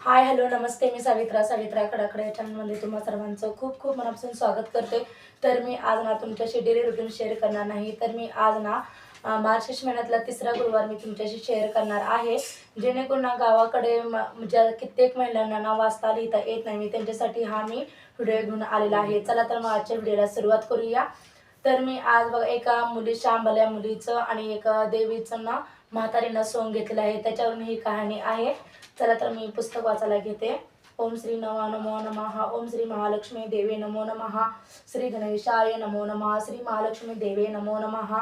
Hi hello नमस्ते. मी सावित्रा सावित्रा कडाकडे या चॅनलमध्ये तुम्हा सर्वांचं खूप खूप मनापासून स्वागत करते. तर मी आज ना तुमच्याशी डेली रुटीन शेअर करणार नाही. तर मी आज ना अं, महिन्यातला तिसरा गुरुवार मी तुमच्याशी शेअर करणार आहे. जेणेकरून ना गावाकडे म- म्हणजे कित्येक महिलांना ना वाचता लिहिता येत नाही मी त्यांच्यासाठी हा मी व्हिडिओ घेऊन आलेला आहे. चला तर मग आजच्या व्हिडिओला सुरुवात करूया. तर मी आज बघा एका मुली शांबल्या मुलीचं आणि एका देवीचं ना म्हातारीनं सोंग घेतलेलं आहे. त्याच्यावरून ही कहाणी आहे. चला तर मी पुस्तक वाचायला घेते. ओम श्री नमो नमो नमः. ओम श्री महालक्ष्मी देवे नमो नमः. श्री गणेशाय नमो नमः. श्री महालक्ष्मी देवे नमो नमः.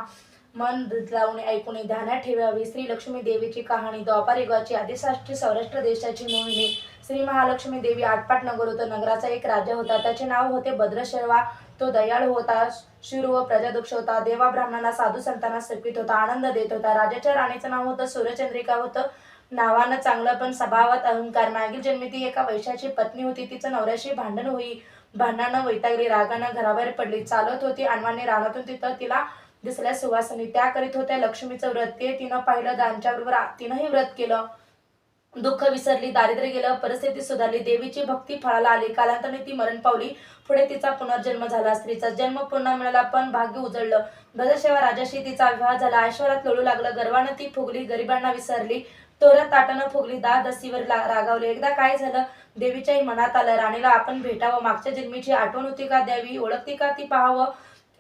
मन लावून ऐकून ध्यानात ठेवावी. श्री लक्ष्मी देवीची कहाणी द्वापार युगाची आदिशाष्ट्री सौराष्ट्र देशाची मोहिनी. श्री महालक्ष्मी देवी आटपाट नगर होतं. नगराचा एक राजा होता. त्याचे नाव होते भद्रशर्वा तो दयाळू होता शिरू व प्रजादक्ष होता. देवा ब्राह्मणांना साधू संतांना सर्पित होता. आनंद देत होता. राजाच्या राणीचं नाव होतं सूर्यचंद्रिका होतं. नावानं चांगलं पण स्वभावात अहंकार. मागील जन्मी ती एका वैशाची पत्नी होती. तिचं नवऱ्याशी भांडण होई भांडणानं वैतागली. रागानं घराबाहेर पडली. चालत होती अण्वाने रानातून तिथं तिला दिसल्या सुवासनी. त्या करीत होत्या लक्ष्मीचं व्रत. ते तिनं पाहिलं दानच्या बरोबर तिनंही व्रत केलं. दुःख विसरली दारिद्र्य गेलं परिस्थिती सुधारली. देवीची भक्ती फळाला आली. कालांतराने ती मरण पावली. पुढे तिचा पुनर्जन्म झाला. स्त्रीचा जन्म पुन्हा मिळाला पण भाग्य उजळलं. बदरशेवा राजाशी तिचा विवाह झाला. ऐश्वरात लोळू लागलं. गर्वानं ती फुगली. गरिबांना विसरली. तोऱ्यात ताटानं फुगली दा दसीवर रागावले. एकदा काय झालं? देवीच्याही मनात आलं राणीला आपण भेटावं. मागच्या जन्मीची आठवण होती का द्यावी? ओळखती का ती पाहावं?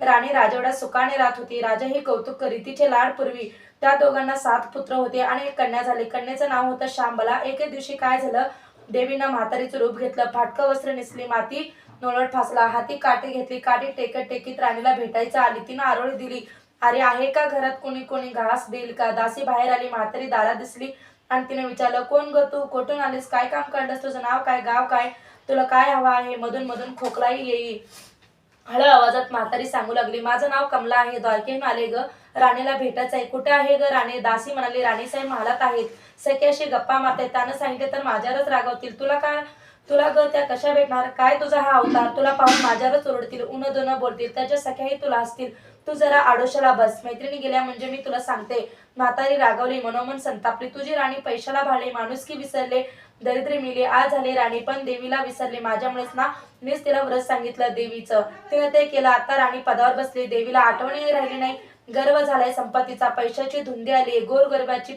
राणी राजवड्यात सुखाने राहत होती. राजा ही कौतुक करी तिचे लाड पूर्वी. त्या दोघांना सात पुत्र होते आणि एक कन्या झाली. कन्याचं नाव होतं शांबला एके दिवशी काय झालं? देवीनं म्हातारीचं रूप घेतलं. फाटकं वस्त्र नेसली माती नोळट फासला. हाती काठी घेतली. काठी टेकत टेकीत राणीला भेटायचं आली. तिनं आरोळी दिली. अरे आहे का घरात कोणी कोणी घास देईल का? दासी बाहेर आली म्हातारी दारा दिसली. आणि तिने विचारलं कोण ग तू? कोठून आलीस? काय काम काढलंस? तुझं नाव काय? गाव काय? तुला काय हवा आहे? मधून मधून खोकलाही येईल हळू आवाजात म्हातारी सांगू लागली माझं नाव कमला आहे द्वारकेहून आले ग. राणीला भेटायचं आहे. कुठे आहे ग राणी? दासी म्हणाली राणीसाहेब महालात आहेत. सख्याशी गप्पा मारते त्यानं सांगितले तर माझ्यावरच रागवतील. तुला काय तुला ग त्या कशा भेटणार काय तुझा हा अवतार तुला पाहून माझ्यावरच ओरडतील उन दोन बोलतील त्याच्या सख्याही तुला असतील. तू जरा आडोशाला बस. मैत्रिणी गेल्या म्हणजे मी तुला सांगते. म्हातारी रागवली मनोमन संतापली. तुझी राणी पैशाला भाळली माणुसकी विसरले दरिद्री मिली आज झाले राणी पण देवीला विसरले. माझ्यामुळेच ना मीच तिला व्रत सांगितलं देवीचं. तिने ते केलं आता राणी पदावर बसली. देवीला आठवणही राहिली नाही. गर्व झालाय. संपत्तीचा पैशाची धुंदी आली गोर गरिबाची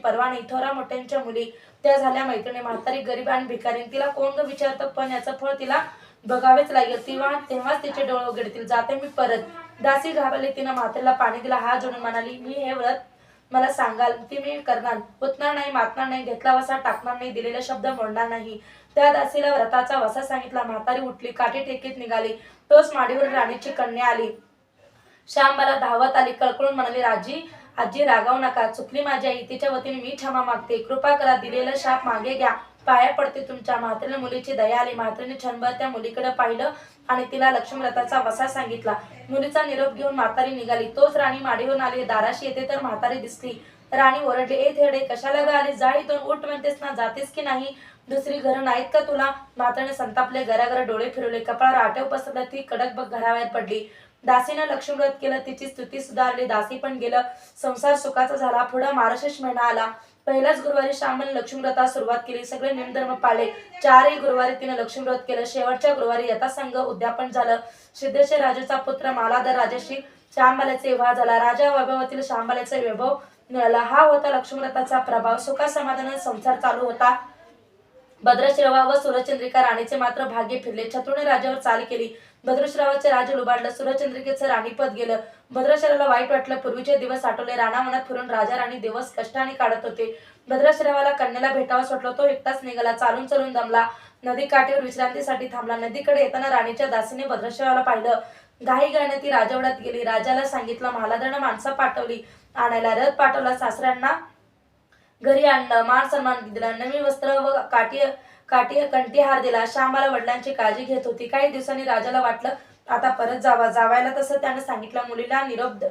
थोरा मोठ्यांच्या मुली त्या झाल्या मैत्रिणी. म्हातारी गरीब आणि भिकारी. तिला कोण ग विचारतं? पण याचं फळ तिला बघावेच लागेल. तेव्हा तेव्हाच तिचे डोळे उघडतील. जाते मी परत. दासी घाबरली. तिनं म्हातारीला पाणी दिला. हा जोडून म्हणाली मी हे व्रत मला सांगाल. ती मी करणार. पुतणार नाही मातणार नाही घेतला वसा टाकणार नाही दिलेला शब्द मोडणार नाही. त्या दासीला व्रताचा वसा सांगितला. म्हातारी उठली. काठी टेकीत निघाली. तोच माडीवर राणीची कन्या आली. श्याम मला धावत आली कळकळून म्हणाली राजी आजी रागावू नका चुकली माझ्या आई तिच्या वतीने मी क्षमा मागते. कृपा करा दिलेलं शाप मागे घ्या. पाया पडते तुमच्या म्हात्रीला मुलीची दया आली. म्हात्रीने क्षणभर त्या मुलीकडे पाहिलं आणि तिला लक्ष्मीरथाचा वसा सांगितला. मुलीचा निरोप घेऊन म्हातारी निघाली. तोच राणी माडीहून आली. दाराशी येते तर म्हातारी दिसली. राणी ओरडली ए थेडे कशाला ग आली जा दोन उठ म्हणतेस ना जातेस की नाही? दुसरी घरं नाहीत का तुला? म्हातारीने संतापले घराघरा डोळे फिरवले. कपाळावर आठव पसरलं ती कडक बघ घराबाहेर पडली. दासीनं लक्ष्मीव्रत केलं तिची स्तुती सुधारली दासी पण गेलं. संसार सुखाचा झाला. पुढं मार्गशीर्ष महिना आला. पहिल्याच गुरुवारी श्यामने लक्ष्मीव्रता सुरुवात केली. सगळे निमधर्म पाळले. चारही गुरुवारी तिने लक्ष्मीव्रत केलं. शेवटच्या गुरुवारी यथासंघ उद्यापन झालं. सिद्धेश्वर राजाचा पुत्र मालाधर राजाशी श्यामबाल्याचा विवाह झाला. राजा वैभवातील श्यामबाल्याचा वैभव मिळाला. हा होता लक्ष्मीव्रताचा प्रभाव. सुखा समाधानाने संसार चालू होता. भद्रश्रवा व सूर्यचंद्रिका राणीचे मात्र भाग्य फिरले. शत्रूने राजावर चाल केली. भद्रश्रवाचे राज्य लुबाडलं. सूर्यचंद्रिकेचं राणीपद गेलं. भद्रश्रवाला वाईट वाटलं. पूर्वीचे दिवस आठवले. राणामनात फिरून राजा राणी दिवस कष्टाने काढत होते. भद्रश्रवाला कन्याला भेटावा सुटलो तो एकटाच निघाला. चालून चालून दमला. नदी काठीवर विश्रांतीसाठी थांबला. नदीकडे येताना राणीच्या दासीने भद्रश्रवाला पाहिलं. घाई गाण्यात ती राजवड्यात गेली. राजाला सांगितलं. महालादानं माणसं पाठवली. आणायला रथ पाठवला. सासऱ्यांना घरी आणलं मान सन्मान दिला नवीन वस्त्र व काठी काठी कंठीहार दिला श्यामाला वडिलांची काळजी घेत होती. काही दिवसांनी राजाला वाटलं आता परत जावा. जावायला तसं त्याने सांगितलं मुलीला निरोप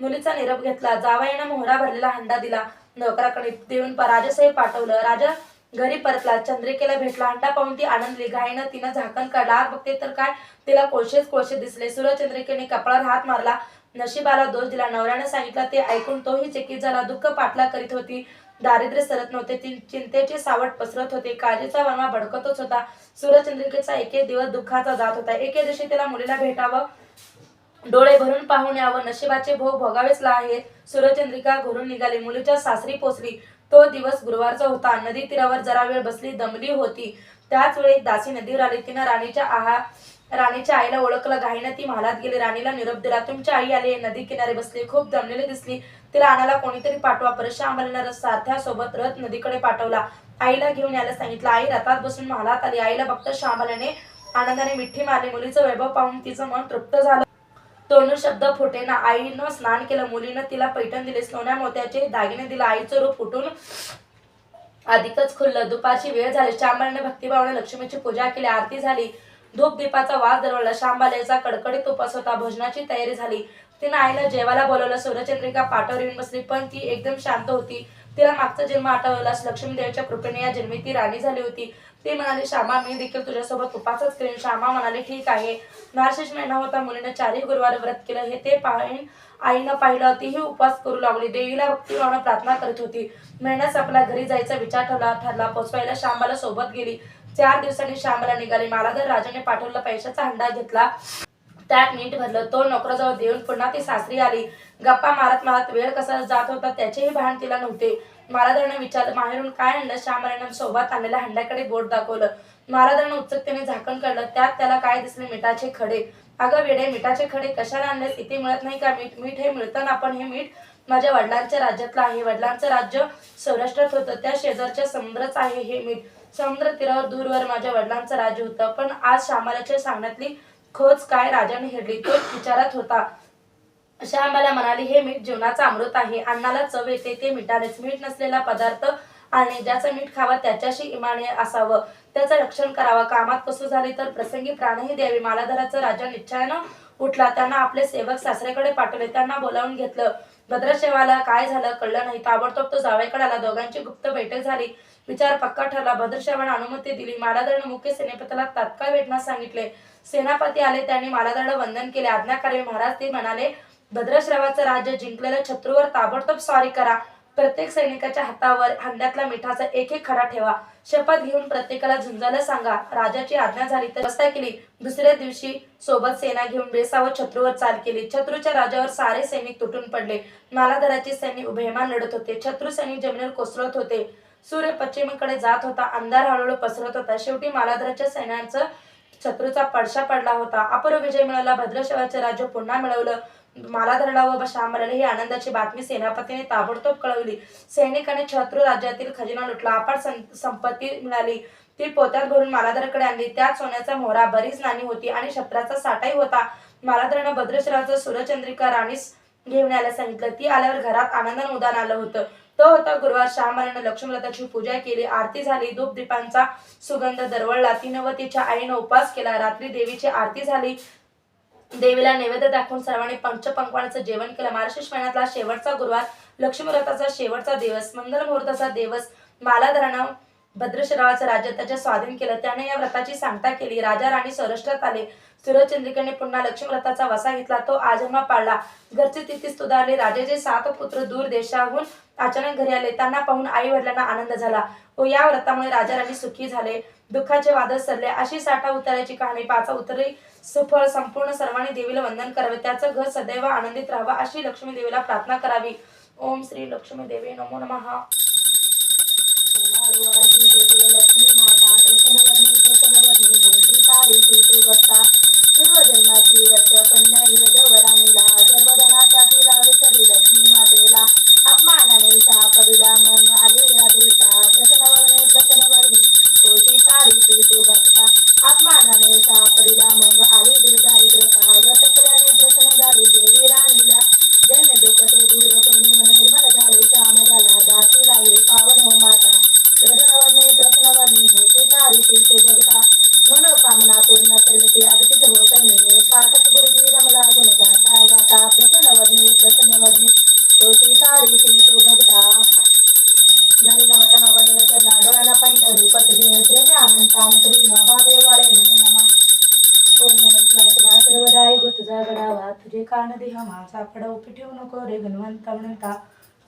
मुलीचा निरोप घेतला. जावयानं मोहरा भरलेला हंडा दिला. नोकराकडे देऊन राजासाहेब पाठवलं. राजा घरी परतला. चंद्रिकेला भेटला. हंडा पाहून ती आनंदली घाईनं तिनं झाकण काढला. आत बघते तर काय? तिला कोळशेच कोळशे दिसले. सूर्यचंद्रिकेने कपाळावर हात मारला. नशिबाला दोष दिला. नवऱ्याने सांगितलं ते ऐकून तोही चकित झाला. दुःख पाठला करीत होती. दारिद्र्य सरत नव्हते ती चिंतेचे सावट पसरत होते. काळजीचा वर्मा भडकतच होता. सूर्यचंद्रिकेचा एके दिवस दुःखाचा जात होता. एके दिवशी तिला मुलीला भेटावं डोळे भरून पाहून यावं. नशिबाचे भोग भोगावेच आहे सूर्यचंद्रिका घरून निघाली. मुलीच्या सासरी पोचली तो दिवस गुरुवारचा होता. नदी तीरावर जरा वेळ बसली दमली होती. त्याच वेळी दासी नदीवर आली. तिनं राणीच्या आहा राणीच्या आईला ओळखलं घाईनं ती महालात गेली. राणीला निरोप दिला. तुमची आई आली नदी किनारी बसली खूप दमलेली दिसली. तिला आणायला कोणीतरी पाठवा. परश्या आंबालीला सारथ्यासोबत रथ नदीकडे पाठवला. आईला घेऊन यायला सांगितलं. आई रथात बसून महालात आली. आईला बघता शांबाल्याने आनंदाने मिठी मारली. मुलीचं वैभव पाहून तिचं मन तृप्त झालं. तोंडून शब्द फुटेना. आईनं स्नान केलं. मुलीनं तिला पैठण दिले. सोन्या मोत्याचे दागिने दिले. आईचं रूप फुटून अधिकच खुललं. दुपारची वेळ झाली. श्यामलाने भक्तिभावाने लक्ष्मीची पूजा केली. आरती झाली. धूपदीपाचा वास दरवळला. शांबालेचा कडकडीत उपास होता भोजनाची तयारी झाली. तिनं आईला जेवायला बोलवलं. सूर्यचंद्रिका पाठावर येऊन बसली पण ती एकदम शांत होती. तिला मागचा जन्म आठवला लक्ष्मीदेवच्या कृपेने या जन्मी ती राणी झाली होती. ती म्हणाली श्यामा मी देखील तुझ्यासोबत उपासच करेन. श्यामा म्हणाले ठीक आहे. नारशेष महिना होता. मुलीने चारही गुरुवार व्रत केलं. हे ते पाहिन आईनं पाहिलं तीही उपवास करू लागली. देवीला भक्तिभावानं प्रार्थना करत होती. महिन्यास आपल्या घरी जायचा विचार ठरला ठरला. पोचवायला श्यामाला सोबत गेली. चार दिवसांनी श्यामला निघाली. मालाधर राजाने पाठवला पैशाचा हंडा घेतला. त्यात नीट भरलं. तो नोकराजवळ देऊन पुन्हा ती सासरी आली. गप्पा मारत मारत वेळ कसा जात होता त्याचेही भान तिला नव्हते. मालाधरने विचारलं माहेरून काय आणलं? श्यामरानं सोबत आणलेल्या हंड्याकडे बोट दाखवलं. महाराजांना उत्सुकतेने झाकण काढलं. त्यात त्याला काय दिसले? मिठाचे खडे. अगं वेडे मिठाचे खडे कशाला आणलेस? इथे मिळत नाही का मीठ? मीठ हे मिळतं ना? पण हे मीठ माझ्या वडिलांच्या राज्यातलं आहे. वडिलांचं राज्य सौराष्ट्रात होतं. त्या शेजारच्या समुद्रच आहे हे मीठ. समुद्र तीरावर दूरवर माझ्या वडिलांचं राज्य होतं. पण आज श्यामालाच्या सांगण्यातली खोज काय राजाने हेरली तो विचारात होता. श्यामाला म्हणाली हे मीठ जीवनाचं अमृत आहे. अन्नाला चव येते ते मिठानेच. मीठ नसलेला पदार्थ आणि ज्याचं मीठ खावा त्याच्याशी इमाने असावं. त्याचं रक्षण करावं. कामात कसू झाली तर प्रसंगी प्राणही द्यावी. मालाधराचं राजा निश्चयानं उठला. त्यांना आपले सेवक सासऱ्याकडे पाठवले. त्यांना बोलावून घेतलं. भद्रशेवाला काय झालं कळलं नाही. ताबडतोब तो जावेकडे आला. दोघांची गुप्त बैठक झाली. विचार पक्का ठरला. भद्रशावाने अनुमती दिली. मालाधरानं मुख्य सेनापतीला तात्काळ भेटण्यास सांगितले. सेनापती आले त्यांनी मालाधराला वंदन केले. आज्ञाकारी महाराज ते म्हणाले भद्रश्रवाचं राज्य जिंकलेल्या शत्रूवर ताबडतोब स्वारी करा. प्रत्येक सैनिकाच्या हातावर हंड्यातला मिठाचा एक एक खडा ठेवा. शपथ घेऊन प्रत्येकाला झुंजायला सांगा. राजाची आज्ञा झाली तर व्यवस्था केली. दुसऱ्या दिवशी सोबत सेना घेऊन बेसावर शत्रूवर चाल केली. शत्रूच्या राजावर सारे सैनिक तुटून पडले. मालाधराचे सैनिक उभयमान लढत होते. शत्रू सैनिक जमिनीवर कोसळत होते. सूर्य पश्चिमेकडे जात होता अंधार हळूहळू पसरत होता. शेवटी मालाधराच्या सैन्याचं शत्रूचा पडशा पडला होता. अपूर्व विजय मिळाला भद्रशवाचे राज्य पुन्हा मिळवलं. मालाधरला व शामराला ही आनंदाची बातमी सेनापतीने ताबडतोब कळवली. सैनिकाने शत्रू राज्यातील खजिना लुटला. अपार संपत्ती मिळाली. ती पोत्यात भरून मालाधराकडे आणली. त्यात सोन्याचा मोहरा बरीच नाणी होती आणि शस्त्राचा साठाही होता. मालाधरानं भद्रशराचं सूर्यचंद्रिका राणीस घेऊन यायला सांगितलं. ती आल्यावर घरात आनंदानं उदान आलं होतं. तो होता गुरुवार. श्यामाने लक्ष्मीलताची पूजा केली. आरती झाली. धूप दीपांचा सुगंध दरवळला. तिनं व तिच्या आईनं उपवास केला. रात्री देवीची आरती झाली. देवीला नैवेद्य दाखवून सर्वांनी पंचपंक्वानाचं जेवण केलं. महाराष्ट्र महिन्यातला शेवटचा गुरुवार. लक्ष्मीव्रताचा शेवटचा दिवस. मंगल मुहूर्ताचा दिवस. मालाधरानं भद्रश्रावाचं राज्य त्याच्या स्वाधीन केलं. त्याने या व्रताची सांगता केली. राजा राणी सौराष्ट्रात आले. सूर्यचंद्रिकेने पुन्हा लक्ष्मी व्रताचा वसा घेतला. तो आजन्मा पाळला. घरची तिथी सुधारली राजाचे सात पुत्र दूर देशाहून अचानक घरी आले. त्यांना पाहून आई वडिलांना आनंद झाला. व या व्रतामुळे राजा राणी सुखी झाले. दुःखाचे वादळ सरले अशी साठा उतारायची कहाणी पाचा उतरली सुफळ संपूर्ण सर्वांनी देवीला वंदन करावे. त्याचं घर सदैव आनंदित राहावं अशी लक्ष्मी देवीला प्रार्थना करावी. ओम श्री लक्ष्मी देवी नमो नमः. लक्ष्मी माता प्रसन्नवर्णी प्रसन्नवर्णी भोवती तारीखी सुभक्ता पूर्वजन्माची व्रत कन्या वराणीला गर्भधनाचा तिला विसरली लक्ष्मी माते अपमानाने शाप दिला मग आली व्याधिता प्रसन्नवर्णी प्रसन्नवर्णी कोटी तारीखी सुभक्ता अपमानाने शाप दिला मग आली दुर्दारिद्रता व्रत केल्याने प्रसन्न झाली देवी राणीला जन्म दुःख ते दूर करून मन निर्मल झाले श्याम झाला दासीला हे पावन हो माता प्रसन्नवर्णी प्रसन्नवर्णी होते तारीखी सुभक्ता मनोकामना पूर्ण करते अगतिक हो करणे पाठक गुरुजी रमला गुण गाता गाता प्रसन्नवर्णी प्रसन्नवर्णी होती तारीखी सुभक्ता झाली नवता नवनीला चरला डोळ्याला पाहिलं रूपत जे प्रेम आनंद आनंद कृष्ण भावे वाळे नमो नमा ओम नमः शिवाय सदा होत जागडावा तुझे कान देह माझा. पडव ठेवू नको रे गणवंता म्हणता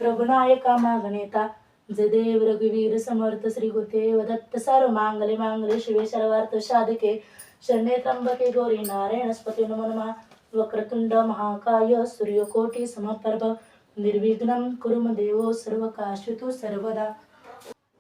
प्रभुनायका मागणेता जय देव रघुवीर समर्थ श्री गुरुदेव दत्त सर्व मांगले मांगले शिवे सर्वार्थ साधके. शरणे त्र्यंबके गौरी नारायणस्पती नमनमा वक्रतुंड महाकाय सूर्यकोटी समपर्भ. निर्विघ्न कुरुम देवो सर्व काश्यतु सर्वदा.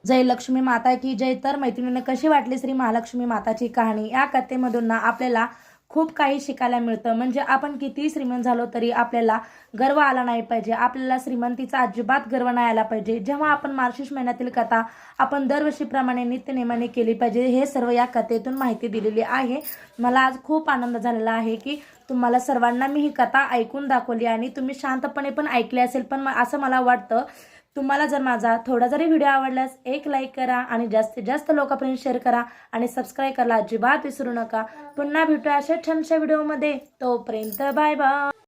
जय लक्ष्मी माता की जय. तर मैत्रिणींना कशी वाटली श्री महालक्ष्मी माताची कहाणी? या कथेमधून ना आपल्याला खूप काही शिकायला मिळतं. म्हणजे आपण किती श्रीमंत झालो तरी आपल्याला गर्व आला नाही पाहिजे. आपल्याला श्रीमंतीचा अजिबात गर्व नाही आला पाहिजे. जेव्हा आपण मार्शिश महिन्यातील कथा आपण दरवर्षीप्रमाणे नित्यनेमाने केली पाहिजे हे सर्व या कथेतून माहिती दिलेली आहे. मला आज खूप आनंद झालेला आहे की तुम्हाला सर्वांना मी ही कथा ऐकून दाखवली आणि तुम्ही शांतपणे पण ऐकली असेल पण असं मला वाटतं तुम्हाला जर माझा थोडा जरी व्हिडिओ आवडल्यास एक लाईक करा आणि जास्तीत जास्त लोकांपर्यंत शेअर करा आणि सबस्क्राईब करायला अजिबात विसरू नका. पुन्हा भेटूया अशा छानशा व्हिडिओमध्ये तोपर्यंत बाय बाय